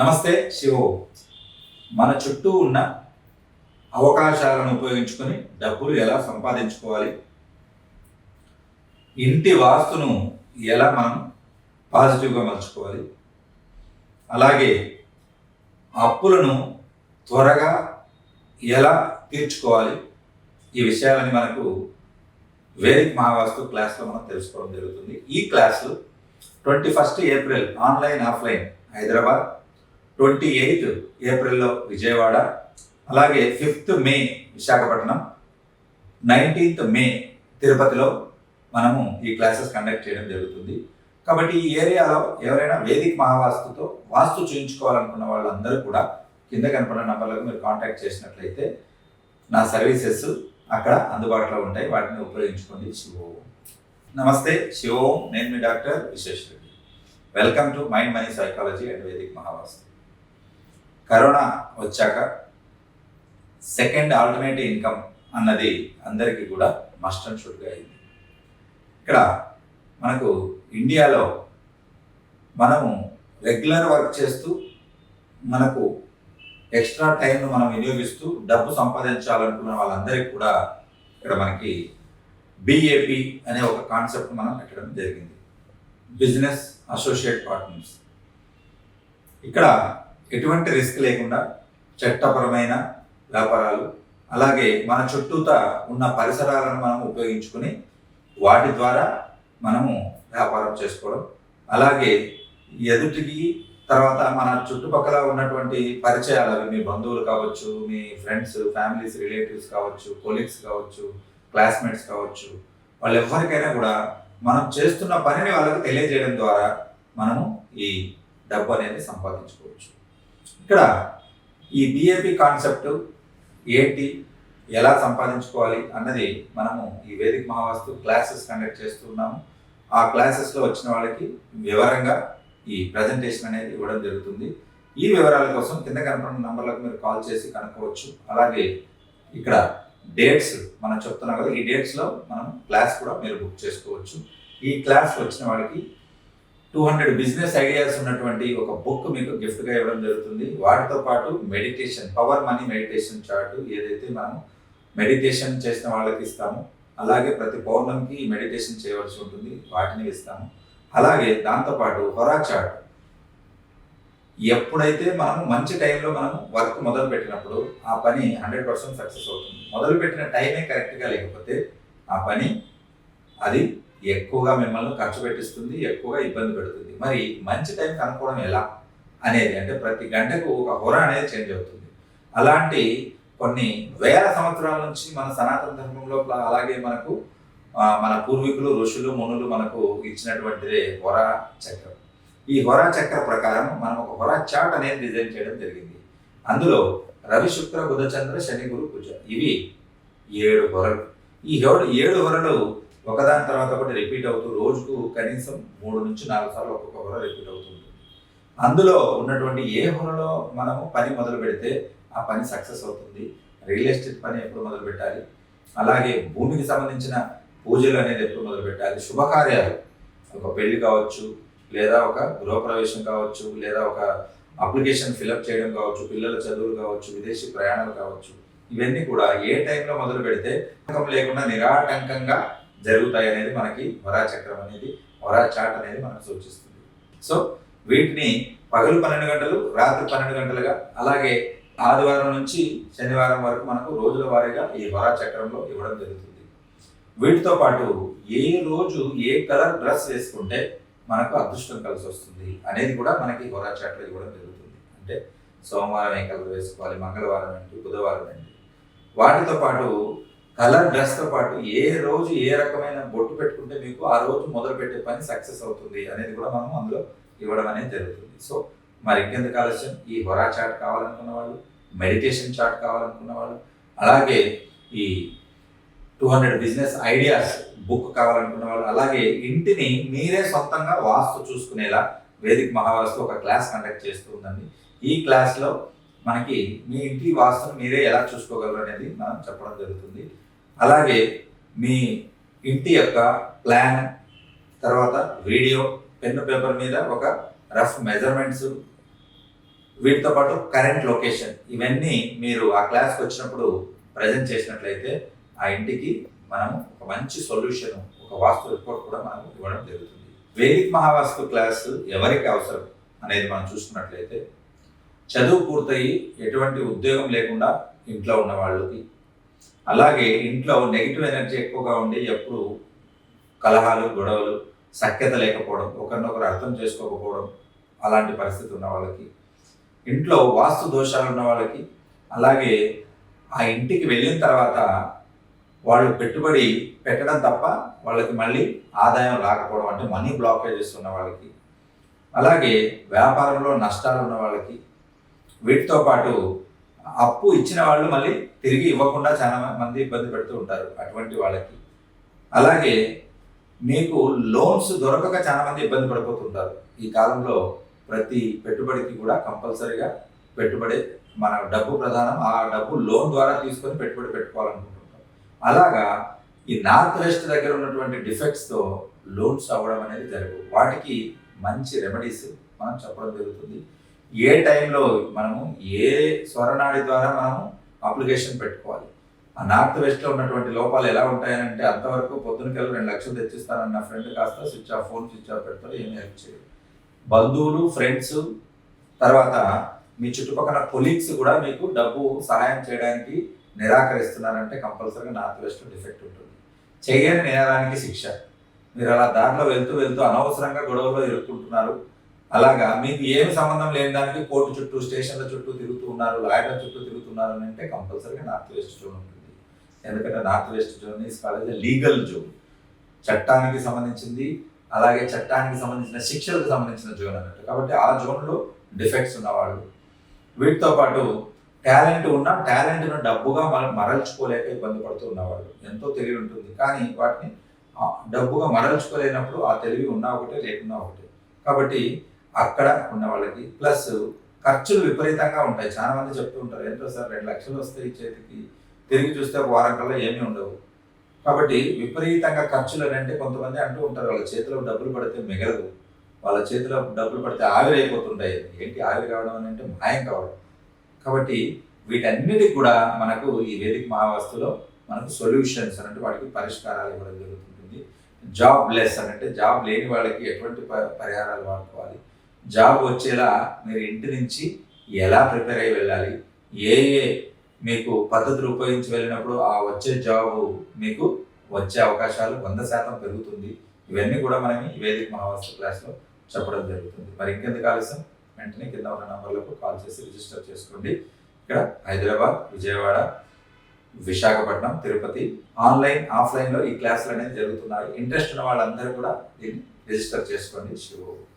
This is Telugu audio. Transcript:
నమస్తే శివో. మన చుట్టూ ఉన్న అవకాశాలను ఉపయోగించుకొని డబ్బులు ఎలా సంపాదించుకోవాలి? ఇంటి వాస్తును ఎలా మనం పాజిటివ్గా మలుచుకోవాలి? అలాగే అప్పులను త్వరగా ఎలా తీర్చుకోవాలి? ఈ విషయాలని మనకు వేదిక్ మహావాస్తు క్లాస్లో మనం తెలుసుకోవడం జరుగుతుంది. ఈ క్లాసులు twenty first April online offline Hyderabad twenty eighth ఏప్రిల్లో విజయవాడ అలాగే fifth May Visakhapatnam nineteenth May తిరుపతిలో మనము ఈ క్లాసెస్ కండక్ట్ చేయడం జరుగుతుంది. కాబట్టి ఈ ఏరియాలో ఎవరైనా వేదిక మహావాస్తుతో వాస్తు చూయించుకోవాలనుకున్న వాళ్ళందరూ కూడా కింద కనపడిన నంబర్లకు మీరు కాంటాక్ట్ చేసినట్లయితే నా సర్వీసెస్ అక్కడ అందుబాటులో ఉంటాయి. వాటిని ఉపయోగించుకోండి. శివోం. నమస్తే. శివోం. నేను మీ doctor Vishesh Reddy welcome to mind money psychology and Vedic Mahavastu. Corona వచ్చాక సెకండ్ ఆల్టర్నేటివ్ ఇన్కమ్ అన్నది అందరికీ కూడా మస్ట్ అండ్ షుడ్గా అయింది. ఇక్కడ మనకు ఇండియాలో మనము రెగ్యులర్ వర్క్ చేస్తూ మనకు ఎక్స్ట్రా టైంను మనం వినియోగిస్తూ డబ్బు సంపాదించాలనుకున్న వాళ్ళందరికీ కూడా ఇక్కడ మనకి బిఏపి అనే ఒక కాన్సెప్ట్ మనం పెట్టడం జరిగింది. Business associate partners. ఇక్కడ ఎటువంటి రిస్క్ లేకుండా చట్టపరమైన వ్యాపారాలు అలాగే మన చుట్టూత ఉన్న పరిసరాలను మనం ఉపయోగించుకొని వాటి ద్వారా మనము వ్యాపారం చేసుకోవడం అలాగే ఎదుటికి తర్వాత మన చుట్టుపక్కల ఉన్నటువంటి పరిచయాలు అవి మీ బంధువులు కావచ్చు మీ ఫ్రెండ్స్ ఫ్యామిలీస్ రిలేటివ్స్ కావచ్చు కొలీగ్స్ కావచ్చు క్లాస్మేట్స్ కావచ్చు వాళ్ళు ఎవరికైనా కూడా మనం చేస్తున్న పనిని వాళ్ళకి తెలియజేయడం ద్వారా మనము ఈ డబ్బు అనేది సంపాదించుకోవచ్చు. ఇక్కడ ఈ బిఏపి కాన్సెప్ట్ ఏంటి? ఎలా సంపాదించుకోవాలి? అన్నది మనము ఈ వేదిక మహావాస్తు క్లాసెస్ కండక్ట్ చేస్తున్నాము ఆ క్లాసెస్లో వచ్చిన వాళ్ళకి వివరంగా ఈ ప్రజెంటేషన్ అనేది ఇవ్వడం జరుగుతుంది. ఈ వివరాల కోసం కింద కనపడిన నంబర్లకు మీరు కాల్ చేసి కనుక్కోవచ్చు. అలాగే ఇక్కడ డేట్స్ మనం చెప్తున్నాం కదా ఈ డేట్స్లో మనం క్లాస్ కూడా మీరు బుక్ చేసుకోవచ్చు. ఈ క్లాస్ వచ్చిన వాళ్ళకి టూ హండ్రెడ్ బిజినెస్ ఐడియాస్ ఉన్నటువంటి ఒక బుక్ మీకు గిఫ్ట్గా ఇవ్వడం జరుగుతుంది. వాటితో పాటు meditation power money meditation chart ఏదైతే మనం మెడిటేషన్ చేసిన వాళ్ళకి ఇస్తాము అలాగే ప్రతి పౌర్ణమికి మెడిటేషన్ చేయవలసి ఉంటుంది వాటిని ఇస్తాము. అలాగే దాంతోపాటు హొరా చార్ట్. ఎప్పుడైతే మనం మంచి టైంలో మనం వర్క్ మొదలు పెట్టినప్పుడు ఆ పని హండ్రెడ్ పర్సెంట్ సక్సెస్ అవుతుంది. మొదలు పెట్టిన టైమే కరెక్ట్గా లేకపోతే ఆ పని అది ఎక్కువగా మిమ్మల్ని ఖర్చు పెట్టిస్తుంది ఎక్కువగా ఇబ్బంది పెడుతుంది. మరి మంచి టైం కనుక్కోవడం ఎలా అనేది అంటే ప్రతి గంటకు ఒక హొర అనేది చేంజ్ అవుతుంది. అలాంటి కొన్ని వేల సంవత్సరాల నుంచి మన సనాతన ధర్మంలో అలాగే మనకు మన పూర్వీకులు ఋషులు మునులు మనకు ఇచ్చినటువంటిదే హొర చక్రం. ఈ హొర చక్ర ప్రకారం మనం ఒక హొర చార్ట్ అనేది డిజైన్ చేయడం జరిగింది. అందులో రవి శుక్ర బుధ చంద్ర శని గురు పూజ ఇవి ఏడు హొరలు. ఈ ఏడు ఏడు హొరలు ఒకదాని తర్వాత ఒకటి రిపీట్ అవుతూ రోజుకు కనీసం మూడు నుంచి నాలుగు సార్లు ఒక్కొక్క హోర రిపీట్ అవుతుంది అందులో ఉన్నటువంటి ఏ హోరలో మనము పని మొదలు పెడితే ఆ పని సక్సెస్ అవుతుంది? రియల్ ఎస్టేట్ పని ఎప్పుడు మొదలు పెట్టాలి? అలాగే భూమికి సంబంధించిన పూజలు అనేది ఎప్పుడు మొదలు పెట్టాలి? శుభకార్యాలు ఒక పెళ్ళి కావచ్చు లేదా ఒక గృహప్రవేశం కావచ్చు లేదా ఒక అప్లికేషన్ ఫిలప్ చేయడం కావచ్చు పిల్లల చదువులు కావచ్చు విదేశీ ప్రయాణాలు కావచ్చు ఇవన్నీ కూడా ఏ టైంలో మొదలు పెడితే లేకుండా నిరాటంకంగా జరుగుతాయి అనేది మనకి వరా చక్రం అనేది వరా చాట్ అనేది మనకు సూచిస్తుంది. సో వీటిని పగలు పన్నెండు గంటలు రాత్రి పన్నెండు గంటలుగా అలాగే ఆదివారం నుంచి శనివారం వరకు మనకు రోజుల వారీగా ఈ వరా చక్రంలో ఇవ్వడం జరుగుతుంది. వీటితో పాటు ఏ రోజు ఏ కలర్ డ్రెస్ వేసుకుంటే మనకు అదృష్టం కలిసి వస్తుంది అనేది కూడా మనకి హోరా చాట్లో ఇవ్వడం జరుగుతుంది. అంటే సోమవారం ఏ కలర్ వేసుకోవాలి మంగళవారం ఏంటి బుధవారం ఏంటి. వాటితో పాటు కలర్ డ్రెస్తో పాటు ఏ రోజు ఏ రకమైన బొట్టు పెట్టుకుంటే మీకు ఆ రోజు మొదలు పెట్టే పని సక్సెస్ అవుతుంది అనేది కూడా మనం అందులో ఇవ్వడం అనేది జరుగుతుంది. సో మరి ఇంకెందుకు ఆలస్యం? ఈ హొరా చాట్ కావాలనుకున్న వాళ్ళు మెడిటేషన్ చాట్ కావాలనుకున్న వాళ్ళు అలాగే ఈ two hundred business ideas book కావాలనుకున్న వాళ్ళు అలాగే ఇంటిని మీరే సొంతంగా వాస్తు చూసుకునేలా వేదిక మహావాస్తు ఒక క్లాస్ కండక్ట్ చేస్తూ ఉందండి ఈ క్లాస్లో మనకి మీ ఇంటి వాస్తును మీరే ఎలా చూసుకోగలరు అనేది మనం చెప్పడం జరుగుతుంది. అలాగే మీ ఇంటి యొక్క ప్లాన్ తర్వాత వీడియో పెన్ను పేపర్ మీద ఒక రఫ్ మెజర్మెంట్స్ వీటితో పాటు కరెంట్ లొకేషన్ ఇవన్నీ మీరు ఆ క్లాస్కి వచ్చినప్పుడు ప్రజెంట్ చేసినట్లయితే ఆ ఇంటికి మనం ఒక మంచి సొల్యూషన్ ఒక వాస్తు రిపోర్ట్ కూడా మనం ఇవ్వడం జరుగుతుంది. వేదిక్ మహావాస్తు క్లాస్ ఎవరికి అవసరం అనేది మనం చూసుకున్నట్లయితే చదువు పూర్తయి ఎటువంటి ఉద్యోగం లేకుండా ఇంట్లో ఉన్న వాళ్ళకి. అలాగే ఇంట్లో నెగిటివ్ ఎనర్జీ ఎక్కువగా ఉండి ఎప్పుడు కలహాలు గొడవలు సఖ్యత లేకపోవడం ఒకరినొకరు అర్థం చేసుకోకపోవడం అలాంటి పరిస్థితి ఉన్న వాళ్ళకి. ఇంట్లో వాస్తు దోషాలు ఉన్న వాళ్ళకి అలాగే ఆ ఇంటికి వెళ్ళిన తర్వాత వాళ్ళు పెట్టుబడి పెట్టడం తప్ప వాళ్ళకి మళ్ళీ ఆదాయం రాకపోవడం అంటే మనీ బ్లాకేజెస్ ఉన్న వాళ్ళకి. అలాగే వ్యాపారంలో నష్టాలు ఉన్న వాళ్ళకి వీటితో పాటు అప్పు ఇచ్చిన వాళ్ళు మళ్ళీ తిరిగి ఇవ్వకుండా చాలా మంది ఇబ్బంది పెడుతూ ఉంటారు అటువంటి వాళ్ళకి. అలాగే మీకు లోన్స్ దొరకక చాలా మంది ఇబ్బంది పడిపోతుంటారు. ఈ కాలంలో ప్రతి పెట్టుబడికి కూడా కంపల్సరీగా పెట్టుబడి మన డబ్బు ప్రధానం ఆ డబ్బు లోన్ ద్వారా తీసుకొని పెట్టుబడి పెట్టుకోవాలనుకుంటుంటాం అలాగా ఈ నార్త్ వెస్ట్ దగ్గర ఉన్నటువంటి డిఫెక్ట్స్తో లోన్స్ అవ్వడం అనేది జరగదు వాటికి మంచి రెమెడీస్ మనం చెప్పడం జరుగుతుంది. ఏ టైంలో మనము ఏ స్వరనాడి ద్వారా మనము అప్లికేషన్ పెట్టుకోవాలి? ఆ నార్త్ వెస్ట్లో ఉన్నటువంటి లోపాలు ఎలా ఉంటాయనంటే అంతవరకు పొద్దునకెళ్ళి రెండు లక్షలు తెచ్చిస్తానన్న ఫ్రెండ్ కాస్త switch off phone switch off పెడతారు ఏమి హెల్ప్ చేయరు బంధువులు ఫ్రెండ్స్ తర్వాత మీ చుట్టుపక్కల కొలీగ్స్ కూడా మీకు డబ్బు సహాయం చేయడానికి నిరాకరిస్తున్నారంటే కంపల్సరీగా నార్త్ వెస్ట్ డిఫెక్ట్ ఉంటుంది. చేయని నేరానికి శిక్ష. మీరు అలా దాంట్లో వెళ్తూ వెళ్తూ అనవసరంగా గొడవలో ఇరుక్కుంటున్నారు. అలాగా మీకు ఏమి సంబంధం లేని దానికి కోర్టు చుట్టూ స్టేషన్ల చుట్టూ తిరుగుతూ ఉన్నారు లాయర్ల చుట్టూ తిరుగుతున్నారు అని అంటే కంపల్సరీగా నార్త్ వెస్ట్ జోన్ ఉంటుంది. ఎందుకంటే north west zone is college legal zone చట్టానికి సంబంధించింది అలాగే చట్టానికి సంబంధించిన శిక్షలకు సంబంధించిన జోన్ అన్నట్టు. కాబట్టి ఆ జోన్లో డిఫెక్ట్స్ ఉన్నవాళ్ళు. వీటితో పాటు టాలెంట్ ఉన్న టాలెంట్ను డబ్బుగా మనం మరల్చుకోలేక ఇబ్బంది పడుతూ ఉన్నవాళ్ళు. ఎంతో తెలివి ఉంటుంది. కానీ వాటిని డబ్బుగా మరల్చుకోలేనప్పుడు ఆ తెలివి ఉన్నా ఒకటే లేకున్నా ఒకటే. కాబట్టి అక్కడ ఉన్న వాళ్ళకి. ప్లస్ ఖర్చులు విపరీతంగా ఉంటాయి. చాలా మంది చెప్తూ ఉంటారు ఎంతో సార్ రెండు లక్షలు వస్తాయి చేతికి తిరిగి చూస్తే ఒక వారం కల్లా ఏమీ ఉండవు. కాబట్టి విపరీతంగా ఖర్చులు అని అంటే కొంతమంది అంటూ ఉంటారు వాళ్ళ చేతిలో డబ్బులు పడితే మిగలదు వాళ్ళ చేతిలో డబ్బులు పడితే ఆవిరి అయిపోతుంటాయి. ఏంటి ఆవిరి కావడం అని అంటే మాయం కావడం. కాబట్టి వీటన్నిటికి కూడా మనకు ఈ వేదిక మహావస్తులో మనకు సొల్యూషన్స్ అంటే వాటికి పరిష్కారాలు ఇవ్వడం జరుగుతుంటుంది. జాబ్ లెస్ అని అంటే జాబ్ లేని వాళ్ళకి ఎటువంటి ప- పరిహారాలు వాడుకోవాలి. జాబ్ వచ్చేలా మీరు ఇంటి నుంచి ఎలా ప్రిపేర్ అయ్యి వెళ్ళాలి? ఏ ఏ మీకు పద్ధతులు ఉపయోగించి వెళ్ళినప్పుడు ఆ వచ్చే జాబ్ మీకు వచ్చే అవకాశాలు వంద శాతం పెరుగుతుంది. ఇవన్నీ కూడా మనం ఈ వేదిక మహావాస్తు క్లాస్లో చెప్పడం జరుగుతుంది. మరి ఇంకెందుకు ఆలస్యం? వెంటనే కింద ఉన్న నంబర్లకు కాల్ చేసి రిజిస్టర్ చేసుకోండి. ఇక్కడ హైదరాబాద్ విజయవాడ విశాఖపట్నం తిరుపతి ఆన్లైన్ ఆఫ్లైన్లో ఈ క్లాసులు అనేది జరుగుతున్నాయి. ఇంట్రెస్ట్ ఉన్న వాళ్ళందరూ కూడా దీన్ని రిజిస్టర్ చేసుకోండి. శివ